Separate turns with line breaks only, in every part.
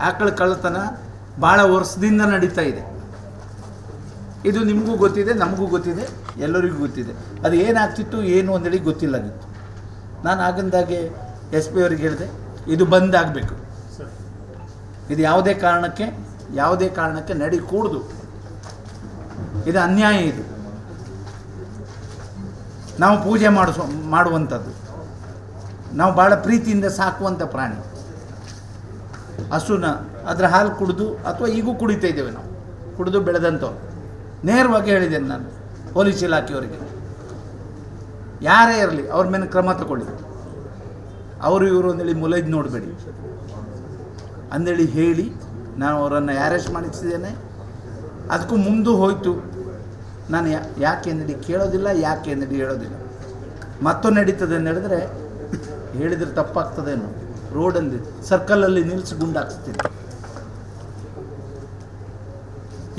ಆಕಳ ಕಳ್ಳತನ ಭಾಳ ವರ್ಷದಿಂದ ನಡೀತಾ ಇದೆ. ಇದು ನಿಮಗೂ ಗೊತ್ತಿದೆ, ನಮಗೂ ಗೊತ್ತಿದೆ, ಎಲ್ಲರಿಗೂ ಗೊತ್ತಿದೆ. ಅದು ಏನಾಗ್ತಿತ್ತು, ಏನು ಅಂದೇಳಿ ಗೊತ್ತಿಲ್ಲಾಗಿತ್ತು ನಾನು ಆಗಂದಾಗೆ ಎಸ್ ಪಿ ಅವ್ರಿಗೆ ಹೇಳಿದೆ, ಇದು ಬಂದ್ ಆಗಬೇಕು. ಇದು ಯಾವುದೇ ಕಾರಣಕ್ಕೆ ಯಾವುದೇ ಕಾರಣಕ್ಕೆ ನಡಿ ಕೂಡ್ದು ಇದು ಅನ್ಯಾಯ ಇದು. ನಾವು ಪೂಜೆ ಮಾಡಿಸೋ, ಮಾಡುವಂಥದ್ದು. ನಾವು ಭಾಳ ಪ್ರೀತಿಯಿಂದ ಸಾಕುವಂಥ ಪ್ರಾಣಿ. ಹಸುನ ಅದರ ಹಾಲು ಕುಡಿದು ಅಥವಾ ಈಗೂ ಕುಡಿತಾ ಇದ್ದೇವೆ ನಾವು. ಕುಡಿದು ಬೆಳೆದಂಥವ್ರು. ನೇರವಾಗಿ ಹೇಳಿದ್ದೇನೆ ನಾನು ಪೊಲೀಸ್ ಇಲಾಖೆಯವರಿಗೆ. ಯಾರೇ ಇರಲಿ, ಅವ್ರ ಮೇಲೆ ಕ್ರಮ ತಗೊಳ್ಳಿ. ಅವರು ಇವರು ಅಂದೇಳಿ ಮುಲೈದು ನೋಡಬೇಡಿ. ಅಂದೇಳಿ ಹೇಳಿ ನಾನು ಅವರನ್ನು ಅರೆಸ್ಟ್ ಮಾಡಿಸಿದ್ದೇನೆ. ಅದಕ್ಕೂ ಮುಂದೆ ಹೋಯಿತು. ನಾನು ಯಾಕೆ ಅಂದೇಳಿ ಕೇಳೋದಿಲ್ಲ, ಯಾಕೆ ಅಂದೇಳಿ ಹೇಳೋದಿಲ್ಲ. ಮತ್ತೊಂದು ನಡೀತದೆ ಅಂತ ಹೇಳಿದ್ರೆ ಹೇಳಿದ್ರೆ ತಪ್ಪಾಗ್ತದೇನೋ. ರೋಡಲ್ಲಿ ಸರ್ಕಲಲ್ಲಿ ನಿಲ್ಲಿಸಿ ಗುಂಡಾಕ್ಸ್ತೀನಿ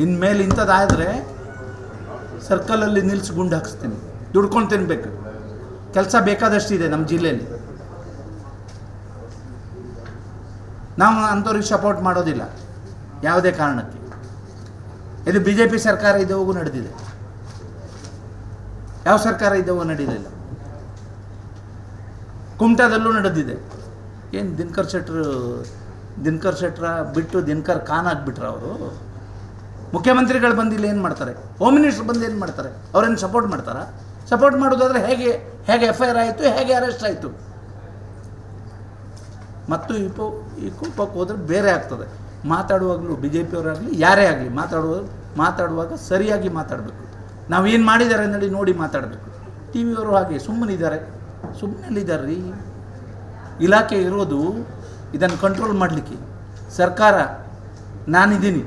ಇನ್ಮೇಲೆ ಇಂಥದ್ದಾದರೆ ಸರ್ಕಲಲ್ಲಿ ನಿಲ್ಲಿಸಿ ಗುಂಡು ಹಾಕಿಸ್ತೀನಿ. ದುಡ್ಕೊಂಡು ತಿನ್ಬೇಕು. ಕೆಲಸ ಬೇಕಾದಷ್ಟಿದೆ ನಮ್ಮ ಜಿಲ್ಲೆಯಲ್ಲಿ ನಾವು ಅಂಥವ್ರಿಗೆ ಸಪೋರ್ಟ್ ಮಾಡೋದಿಲ್ಲ. ಯಾವುದೇ ಕಾರಣಕ್ಕೆ. ಇದು ಬಿ ಜೆ ಪಿ ಸರ್ಕಾರ ಇದ್ದವಾಗೂ ನಡೆದಿದೆ. ಯಾವ ಸರ್ಕಾರ ಇದ್ದವೋ ನಡೆಯಲಿಲ್ಲ ಕುಮಟಾದಲ್ಲೂ ನಡೆದಿದೆ. ಏನು ದಿನಕರ್ ಶೆಟ್ರು ದಿನಕರ್ ಶೆಟ್ರ ಬಿಟ್ಟು ದಿನಕರ್ ಖಾನ್ ಆಗಿಬಿಟ್ರ ಅವರು? ಮುಖ್ಯಮಂತ್ರಿಗಳು ಬಂದಿಲ್ಲ ಏನು ಮಾಡ್ತಾರೆ? ಹೋಮ್ ಮಿನಿಸ್ಟರ್ ಬಂದು ಏನು ಮಾಡ್ತಾರೆ? ಅವ್ರೇನು ಸಪೋರ್ಟ್ ಮಾಡ್ತಾರಾ? ಸಪೋರ್ಟ್ ಮಾಡೋದಾದ್ರೆ ಹೇಗೆ ಹೇಗೆ ಎಫ್ ಐ ಆರ್ ಆಯಿತು, ಹೇಗೆ ಅರೆಸ್ಟ್ ಆಯಿತು? ಮತ್ತು ಇಪೋ ಈ ಕೋಪಕ್ಕೆ ಹೋದ್ರೆ ಬೇರೆ ಆಗ್ತದೆ. ಮಾತಾಡುವಾಗಲೂ ಬಿ ಜೆ ಪಿಯವರಾಗಲಿ ಯಾರೇ ಆಗಲಿ, ಮಾತಾಡುವ, ಮಾತಾಡುವಾಗ ಸರಿಯಾಗಿ ಮಾತಾಡಬೇಕು. ನಾವೇನು ಮಾಡಿದ್ದಾರೆ ನೋಡಿ ನೋಡಿ ಮಾತಾಡಬೇಕು. ಟಿ ವಿಯವರು ಹಾಗೆ ಸುಮ್ಮನಿದ್ದಾರೆ. ಸುಮ್ಮನೆಲ್ಲಿದ್ದಾರೆ ರೀ. ಇಲಾಖೆ ಇರೋದು ಇದನ್ನು ಕಂಟ್ರೋಲ್ ಮಾಡಲಿಕ್ಕೆ. ಸರ್ಕಾರ, ನಾನಿದ್ದೀನಿ.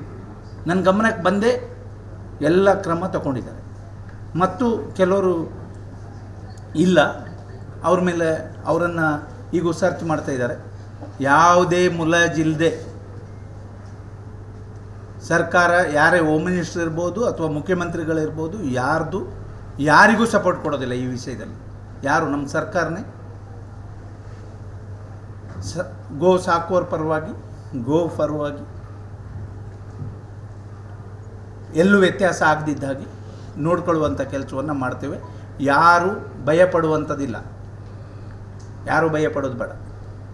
ನನ್ನ ಗಮನಕ್ಕೆ ಬಂದೇ ಎಲ್ಲ ಕ್ರಮ ತಗೊಂಡಿದ್ದಾರೆ. ಮತ್ತು ಕೆಲವರು ಇಲ್ಲ. ಅವ್ರ ಮೇಲೆ ಅವರನ್ನು ಈಗ ಸರ್ಚ್ ಮಾಡ್ತಾ ಇದ್ದಾರೆ. ಯಾವುದೇ ಮುಲಾಜಿಲ್ಲದೆ ಸರ್ಕಾರ ಯಾರೇ ಹೋಮ್ ಮಿನಿಸ್ಟರ್ ಇರ್ಬೋದು ಅಥವಾ ಮುಖ್ಯಮಂತ್ರಿಗಳಿರ್ಬೋದು, ಯಾರ್ದು ಯಾರಿಗೂ ಸಪೋರ್ಟ್ ಕೊಡೋದಿಲ್ಲ ಈ ವಿಷಯದಲ್ಲಿ. ಯಾರು? ನಮ್ಮ ಸರ್ಕಾರನೇ. ಸ, ಗೋ ಸಾಕುವರ ಪರವಾಗಿ, ಗೋ ಪರವಾಗಿ. ಎಲ್ಲೂ ವ್ಯತ್ಯಾಸ ಆಗದಿದ್ದಾಗಿ ನೋಡ್ಕೊಳ್ಳುವಂಥ ಕೆಲಸವನ್ನು ಮಾಡ್ತೇವೆ. ಯಾರು ಭಯಪಡುವಂಥದ್ದಿಲ್ಲ. ಯಾರು ಭಯ ಪಡೋದು ಬೇಡ.